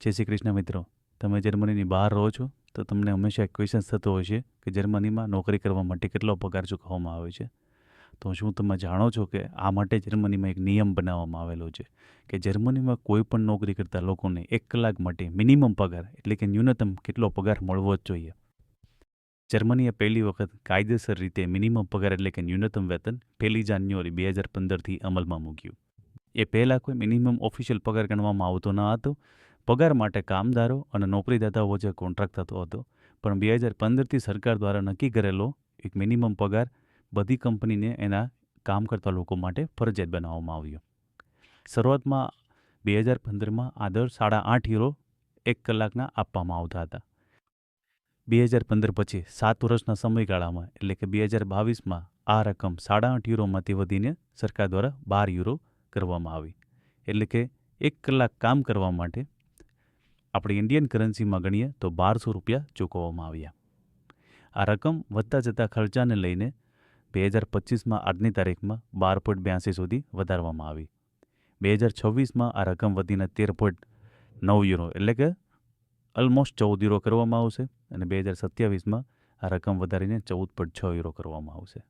જય શ્રી કૃષ્ણ મિત્રો. તમે જર્મનીની બહાર રહો છો, તો તમને હંમેશા એક ક્વેશ્ચન થતો હોય છે કે જર્મનીમાં નોકરી કરવા માટે કેટલો પગાર ચૂકવવામાં આવે છે? તો શું તમે જાણો છો કે આ માટે જર્મનીમાં એક નિયમ બનાવવામાં આવેલો છે કે જર્મનીમાં કોઈ પણ નોકરી કરતા લોકોને એક કલાક માટે મિનિમમ પગાર એટલે કે ન્યૂનતમ કેટલો પગાર મળવો જ જોઈએ. જર્મનીએ પહેલી વખત કાયદેસર રીતે મિનિમમ પગાર એટલે કે ન્યૂનતમ વેતન પહેલી જાન્યુઆરી બે હજાર પંદરથી અમલમાં મૂક્યું. એ પહેલાં કોઈ મિનિમમ ઓફિશિયલ પગાર ગણવામાં આવતો ન હતો પગાર માટે કામદારો અને નોકરીદાતાઓ વચ્ચે કોન્ટ્રાક્ટ થતો હતો, પણ બે હજાર પંદરથી સરકાર દ્વારા નક્કી કરેલો એક મિનિમમ પગાર બધી કંપનીને એના કામ કરતા લોકો માટે ફરજિયાત બનાવવામાં આવ્યો. શરૂઆતમાં બે હજાર પંદરમાં આ સાડા આઠ યુરો એક કલાકના આપવામાં આવતા હતા. બે હજાર પંદર પછી સાત વર્ષના સમયગાળામાં એટલે કે બે હજાર બાવીસમાં આ રકમ સાડા આઠ યુરોમાંથી વધીને સરકાર દ્વારા બાર યુરો કરવામાં આવી. એટલે કે એક કલાક કામ કરવા માટે આપણે ઇન્ડિયન કરન્સીમાં ગણીએ તો બારસો રૂપિયા ચૂકવવામાં આવ્યા. આ રકમ વધતા જતા ખર્ચાને લઈને બે હજાર પચીસમાં આજની તારીખમાં બાર પોઈન્ટ બ્યાસી સુધી વધારવામાં આવી. બે હજાર છવ્વીસમાં આ રકમ વધીને તેર પોઈન્ટ નવ યુરો એટલે કે ઓલમોસ્ટ ચૌદ યુરો કરવામાં આવશે અને બે હજાર સત્યાવીસમાં આ રકમ વધારીને ચૌદ પોઈન્ટ છ યુરો કરવામાં આવશે.